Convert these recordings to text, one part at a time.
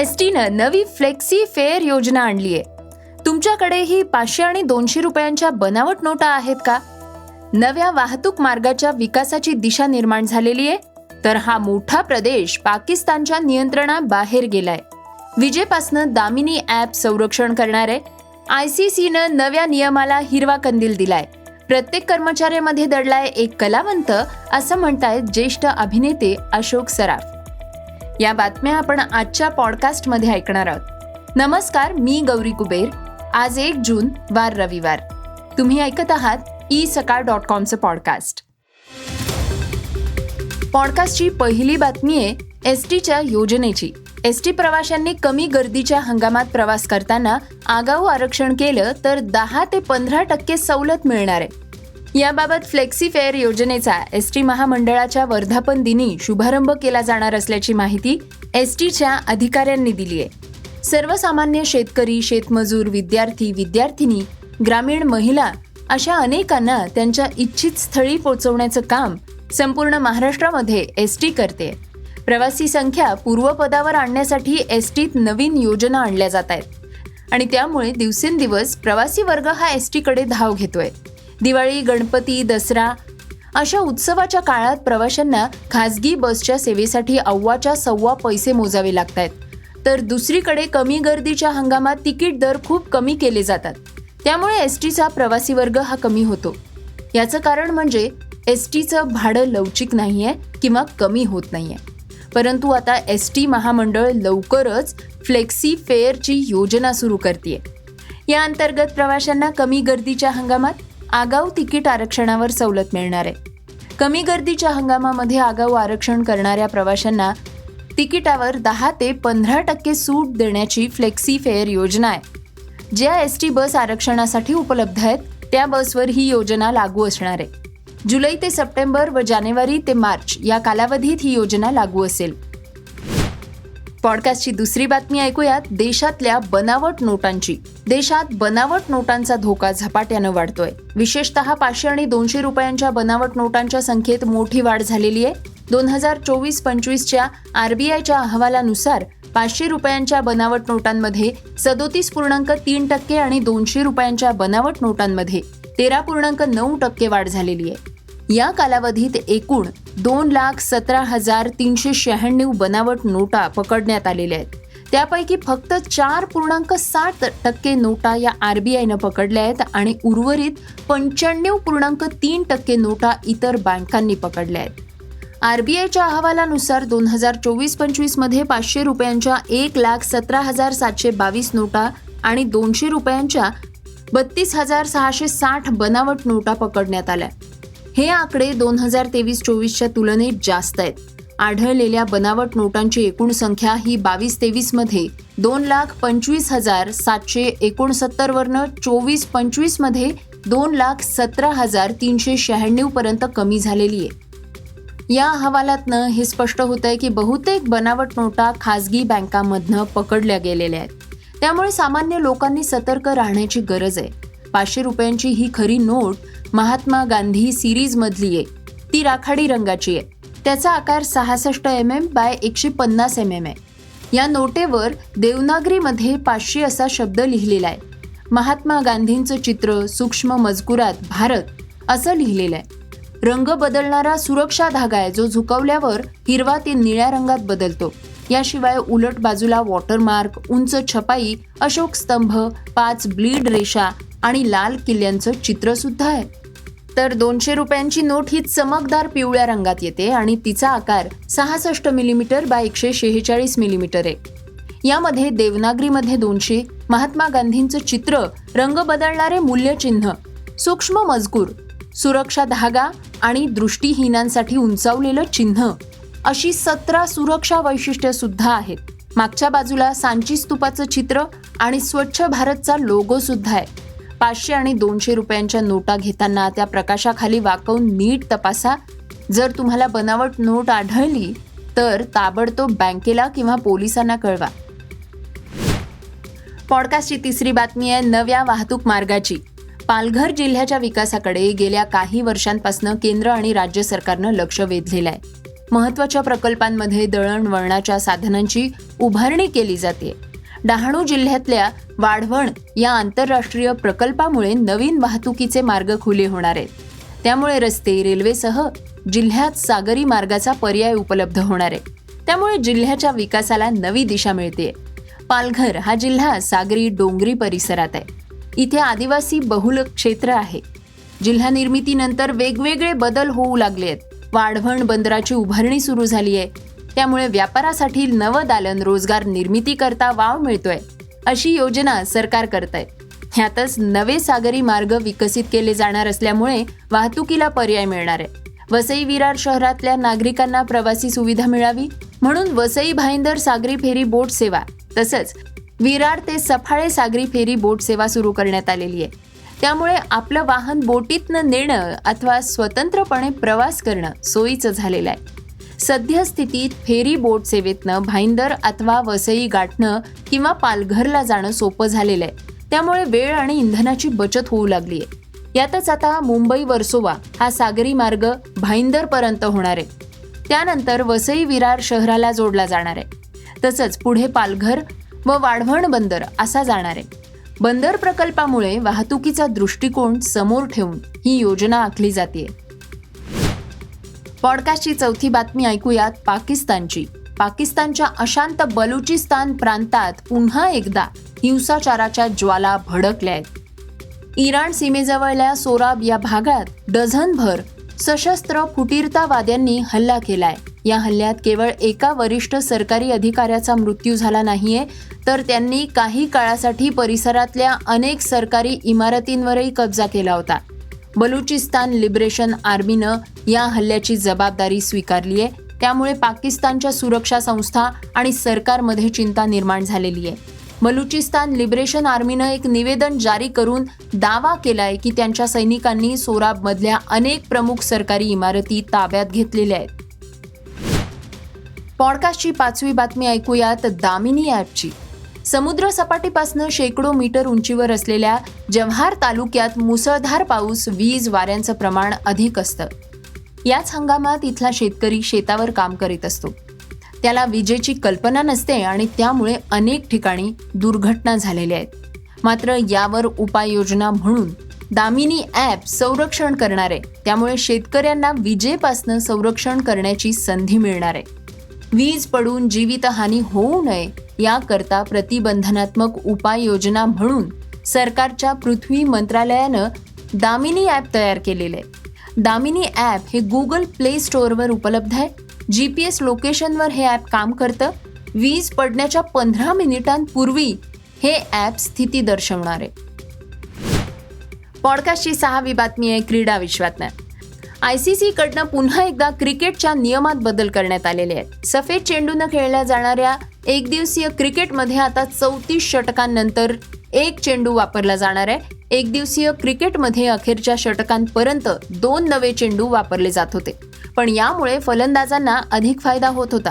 S टीनं नवी flexi fair योजना आणली आहे तुमच्याकडेही पाचशे आणि दोनशे रुपयांच्या बनावट नोटा आहेत का? नव्या वाहतूक मार्गाच्या विकासाची दिशा निर्माण झालेली आहे तर हा मोठा प्रदेश पाकिस्तानच्या नियंत्रणाबाहेर गेलाय. विजेपासनं दामिनी ॲप संरक्षण करणारे आय सी सीनं नव्या नियमाला हिरवा कंदील दिलाय. प्रत्येक कर्मचाऱ्यामध्ये दडलाय एक कलावंत असं म्हणतायत ज्येष्ठ अभिनेते अशोक सराफ. या बातम्या आपण आजच्या पॉडकास्टमध्ये ऐकणार आहोत. नमस्कार मी गौरी कुबेर. आज एक जून वार रविवार. तुम्ही ऐकत आहात ई सकाळ डॉट कॉमचं पॉडकास्ट पॉडकास्टची पहिली बातमी आहे एस टीच्या योजनेची. एस टी प्रवाशांनी कमी गर्दीच्या हंगामात प्रवास करताना आगाऊ आरक्षण केलं तर दहा ते पंधरा टक्के सवलत मिळणार आहे. याबाबत फ्लेक्सी फेअर योजनेचा एस टी महामंडळाच्या वर्धापन दिनी शुभारंभ केला जाणार असल्याची माहिती एस टीच्या अधिकाऱ्यांनी दिली आहे. सर्वसामान्य शेतकरी शेतमजूर विद्यार्थी विद्यार्थिनी ग्रामीण महिला अशा अनेकांना त्यांच्या इच्छित स्थळी पोहोचवण्याचं काम संपूर्ण महाराष्ट्रामध्ये एस टी करते. प्रवासी संख्या पूर्वपदावर आणण्यासाठी एस टीत नवीन योजना आणल्या जात आहेत. आणि त्यामुळे दिवसेंदिवस प्रवासी वर्ग हा एस टीकडे धाव घेतोय. दिवाळी गणपती दसरा अशा उत्सवाच्या काळात प्रवाशांना खासगी बसच्या सेवेसाठी अव्वाच्या सव्वा पैसे मोजावे लागत आहेत तर दुसरीकडे कमी गर्दीच्या हंगामात तिकीट दर खूप कमी केले जातात. त्यामुळे एस टीचा प्रवासी वर्ग हा कमी होतो. याचं कारण म्हणजे एस टीचं भाडं लवचिक नाही आहे किंवा कमी होत नाही आहे परंतु आता एस टी महामंडळ लवकरच फ्लेक्सी फेअरची योजना सुरू करते या अंतर्गत प्रवाशांना कमी गर्दीच्या हंगामात आगाऊ तिकीट आरक्षणावर सवलत मिळणार आहे. कमी गर्दीच्या हंगामामध्ये आगाऊ आरक्षण करणाऱ्या प्रवाशांना तिकिटावर दहा ते पंधरा टक्के सूट देण्याची फ्लेक्सी फेअर योजना आहे. ज्या एस टी बस आरक्षणासाठी उपलब्ध आहेत त्या बसवर ही योजना लागू असणार आहे. जुलै ते सप्टेंबर व जानेवारी ते मार्च या कालावधीत ही योजना लागू असेल. पॉडकास्टची दुसरी बातमी ऐकूयात. देशातल्या बनावट नोटांची. देशात बनावट नोटांचा धोका झपाट्यानं वाढतोय. विशेषतः पाचशे आणि दोनशे रुपयांच्या बनावट नोटांच्या संख्येत मोठी वाढ झालेली आहे. दोन हजार चोवीस पंचवीसच्या आरबीआयच्या अहवालानुसार पाचशे रुपयांच्या बनावट नोटांमध्ये सदोतीस पूर्णांक तीन टक्के आणि दोनशे रुपयांच्या बनावट नोटांमध्ये तेरा पूर्णांक नऊ टक्के वाढ झालेली आहे. या कालावधीत एकूण दोन लाख सतरा हजार तीनशे शहाण्णव बनावट नोटा पकडण्यात आलेल्या आहेत. त्यापैकी फक्त चार पूर्णांक सात टक्के नोटा या आर बी आयनं पकडल्या आहेत आणि उर्वरित पंच्याण्णव पूर्णांक तीन टक्के नोटा इतर बँकांनी पकडल्या आहेत. आर बी आयच्या अहवालानुसार दोन हजार चोवीस पंचवीसमध्ये पाचशे रुपयांच्या एक लाख सतरा हजार सातशे बावीस नोटा आणि दोनशे रुपयांच्या बत्तीस हजार सहाशे साठ बनावट नोटा पकडण्यात आल्या. हे आकडे दोन हजार तेवीस चोवीसच्या तुलनेत जास्त आहेत. आढळलेल्या बनावट नोटांची एकूण संख्या ही बावीस तेवीसमध्ये दोन लाख पंचवीस हजार सातशे एकोणसत्तर वरनं चोवीस पंचवीसमध्ये दोन लाख सतरा हजार तीनशे शहाण्णवपर्यंत कमी झालेली आहे. या अहवालातनं हे स्पष्ट होत आहे की बहुतेक बनावट नोटा खाजगी बँकांमधनं पकडल्या गेलेल्या आहेत. त्यामुळे सामान्य लोकांनी सतर्क राहण्याची गरज आहे. पाचशे रुपयांची ही खरी नोट महात्मा गांधी सिरीजमधली आहे. ती राखाडी रंगाची आहे. त्याचा आकार सहासष्ट एम एम बाय एकशे पन्नास एम एम आहे. या नोटेवर देवनागरीमध्ये पाचशे असा शब्द लिहिलेला आहे. महात्मा गांधींचं चित्र सूक्ष्म मजकुरात भारत असं लिहिलेलं आहे. रंग बदलणारा सुरक्षा धागा आहे जो झुकवल्यावर हिरवा ते निळ्या रंगात बदलतो. याशिवाय उलट बाजूला वॉटरमार्क उंच छपाई अशोक स्तंभ पाच ब्लीड रेषा आणि लाल किल्ल्यांचं चित्रसुद्धा आहे. तर दोनशे रुपयांची नोट ही चमकदार पिवळ्या रंगात येते आणि तिचा आकार सहासष्ट मिलीमीटर बाय एकशे शेहेचाळीस मिलीमीटर आहे. यामध्ये देवनागरीमध्ये दोनशे महात्मा गांधींचं चित्र रंग बदलणारे मूल्यचिन्ह सूक्ष्म मजकूर सुरक्षा धागा आणि दृष्टीहीनांसाठी उंचावलेलं चिन्ह अशी सतरा सुरक्षा वैशिष्ट्य सुद्धा आहेत. मागच्या बाजूला सांची स्तूपाचं चित्र आणि स्वच्छ भारतचा लोगो सुद्धा आहे. पाचशे आणि दोनशे रुपयांच्या नोटा घेताना त्या प्रकाशाखाली वाकवून नीट तपासा. जर तुम्हाला बनावट नोट आढळली तर ताबडतोब बँकेला किंवा पोलिसांना कळवा. पॉडकास्टची तिसरी बातमी आहे नव्या वाहतूक मार्गाची. पालघर जिल्ह्याच्या विकासाकडे गेल्या काही वर्षांपासून केंद्र आणि राज्य सरकारनं लक्ष वेधलेलं आहे. महत्त्वाच्या प्रकल्पांमध्ये दळणवळणाच्या साधनांची उभारणी केली जाते. डहाणू जिल्ह्यातल्या वाढवण या आंतरराष्ट्रीय प्रकल्पामुळे नवीन वाहतुकीचे मार्ग खुले होणार आहेत. त्यामुळे रस्ते रेल्वेसह जिल्ह्यात सागरी मार्गाचा पर्याय उपलब्ध होणार आहे. त्यामुळे जिल्ह्याच्या विकासाला नवी दिशा मिळते. पालघर हा जिल्हा सागरी डोंगरी परिसरात आहे. इथे आदिवासी बहुल क्षेत्र आहे. जिल्हा निर्मितीनंतर वेगवेगळे बदल होऊ लागले आहेत. वाढवण बंदराची उभारणी सुरू झाली आहे. त्यामुळे व्यापारासाठी नवदालन रोजगार निर्मिती करता वाव मिळतोय अशी योजना सरकार करत आहे ह्यातच नवे सागरी मार्ग विकसित केले जाणार असल्यामुळे वाहतुकीला पर्याय मिळणार आहे. वसई विरार शहरातल्या नागरिकांना प्रवासी सुविधा मिळावी म्हणून वसई भाईंदर सागरी फेरी बोट सेवा तसंच विरार ते सफाळे सागरी फेरी बोट सेवा सुरू करण्यात आलेली आहे. त्यामुळे आपलं वाहन बोटीतनं नेणं अथवा स्वतंत्रपणे प्रवास करणं सोयीचं झालेलं आहे. सद्यस्थितीत फेरी बोट सेवेतनं भाईंदर अथवा वसई गाठणं किंवा पालघरला जाणं सोपं झालेलं आहे. त्यामुळे वेळ आणि इंधनाची बचत होऊ लागली आहे यातच आता मुंबई वर्सोवा हा सागरी मार्ग भाईंदरपर्यंत होणार आहे. त्यानंतर वसई विरार शहराला जोडला जाणार आहे. तसंच पुढे पालघर व वाढवण बंदर असा जाणार आहे. बंदर प्रकल्पामुळे वाहतुकीचा दृष्टिकोन समोर ठेवून ही योजना आखली जाते पॉडकास्टची चौथी बातमी ऐकूयात पाकिस्तानची. पाकिस्तानच्या अशांत बलुचिस्तान प्रांतात पुन्हा एकदा हिंसाचाराच्या ज्वाला भडकल्या आहेत. इराण सीमेजवळल्या सोराब या भागात डझनभर सशस्त्र फुटीरतावाद्यांनी हल्ला केलाय. या हल्ल्यात केवळ एका वरिष्ठ सरकारी अधिकाऱ्याचा मृत्यू झाला नाहीये तर त्यांनी काही काळासाठी परिसरातल्या अनेक सरकारी इमारतींवरही कब्जा केला होता. बलुचिस्तान लिबरेशन आर्मीनं या हल्ल्याची जबाबदारी स्वीकारली आहे. त्यामुळे पाकिस्तानच्या सुरक्षा संस्था आणि सरकारमध्ये चिंता निर्माण झालेली आहे. बलुचिस्तान लिबरेशन आर्मीनं एक निवेदन जारी करून दावा केलाय की त्यांच्या सैनिकांनी सोराबमधल्या अनेक प्रमुख सरकारी इमारती ताब्यात घेतलेल्या आहेत. पॉडकास्टची पाचवी बातमी ऐकूयात दामिनी ॲपची. समुद्र सपाटीपासून शेकडो मीटर उंचीवर असलेल्या जव्हार तालुक्यात मुसळधार पाऊस वीज वाऱ्यांचं प्रमाण अधिक असतं. याच हंगामात इथला शेतकरी शेतावर काम करीत असतो. त्याला विजेची कल्पना नसते आणि त्यामुळे अनेक ठिकाणी दुर्घटना झालेल्या आहेत. मात्र यावर उपाययोजना म्हणून दामिनी ॲप संरक्षण करणार आहे त्यामुळे शेतकऱ्यांना विजेपासनं संरक्षण करण्याची संधी मिळणार आहे. वीज पडून जीवितहानी होऊ नये याकरता प्रतिबंधनात्मक उपाययोजना म्हणून सरकारच्या पृथ्वी मंत्रालयानं दामिनी ॲप तयार केलेलं आहे. दामिनी ॲप हे गुगल प्ले स्टोअरवर उपलब्ध आहे. जी पी एस लोकेशनवर हे ॲप काम करतं. वीज पडण्याच्या पंधरा मिनिटांपूर्वी हे ॲप स्थिती दर्शवणार आहे. पॉडकास्टची सहावी बातमी आहे क्रीडा विश्वातनं. आय सी सी कडनं पुन्हा एकदा क्रिकेटच्या नियमात बदल करण्यात आलेले आहेत. सफेद चेंडूनं खेळल्या जाणाऱ्या एक दिवसीय क्रिकेटमध्ये आता चौतीस षटकांनंतर एक चेंडू वापरला जाणार आहे. एक दिवसीय क्रिकेटमध्ये अखेरच्या षटकांपर्यंत दोन नवे चेंडू वापरले जात होते. पण यामुळे फलंदाजांना अधिक फायदा होत होता.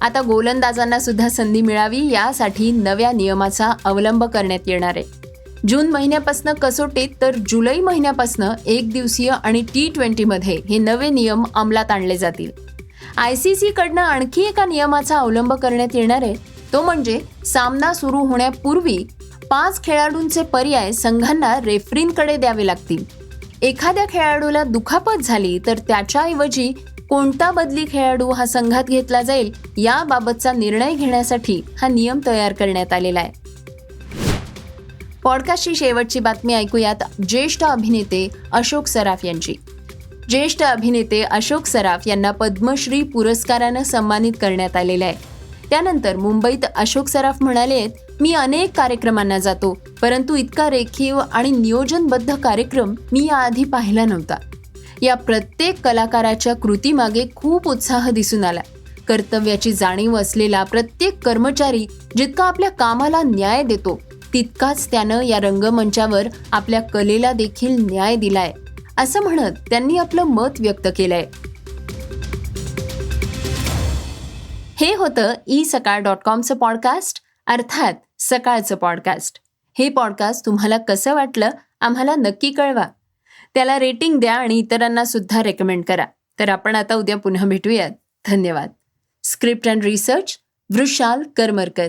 आता गोलंदाजांना सुद्धा संधी मिळावी यासाठी नव्या नियमाचा अवलंब करण्यात येणार आहे. जून महिन्यापासून कसोटीत तर जुलै महिन्यापासून एक दिवसीय आणि टी ट्वेंटीमध्ये हे नवे नियम अंमलात आणले जातील. आय सी सीकडनं आणखी एका नियमाचा अवलंब करण्यात येणार आहे. तो म्हणजे सामना सुरू होण्यापूर्वी पाच खेळाडूंचे पर्याय संघांना रेफरींकडे द्यावे लागतील. एखाद्या खेळाडूला दुखापत झाली तर त्याच्याऐवजी कोणता बदली खेळाडू हा संघात घेतला जाईल याबाबतचा निर्णय घेण्यासाठी हा नियम तयार करण्यात आलेला आहे. पॉडकास्टची शेवटची बातमी ऐकूयात ज्येष्ठ अभिनेते अशोक सराफ यांची. ज्येष्ठ अभिनेते अशोक सराफ यांना पद्मश्री पुरस्कारानं सन्मानित करण्यात आलेले आहे. त्यानंतर मुंबईत अशोक सराफ म्हणाले मी अनेक कार्यक्रमांना जातो परंतु इतका रेखीव आणि नियोजनबद्ध कार्यक्रम मी याआधी पाहिला नव्हता. या प्रत्येक कलाकाराच्या कृतीमागे खूप उत्साह दिसून आला. कर्तव्याची जाणीव असलेला प्रत्येक कर्मचारी जितका आपल्या कामाला न्याय देतो तितकाच त्यानं या रंगमंचावर आपल्या कलेला देखील न्याय दिलाय असं म्हणत त्यांनी आपलं मत व्यक्त केलंय. हे होतं ई सकाळ डॉट कॉमचं पॉडकास्ट अर्थात सकाळचं पॉडकास्ट. हे पॉडकास्ट तुम्हाला कसं वाटलं आम्हाला नक्की कळवा. त्याला रेटिंग द्या आणि इतरांना सुद्धा रेकमेंड करा. तर आपण आता उद्या पुन्हा भेटूयात. धन्यवाद. Script and research Vrushal Karmarkar.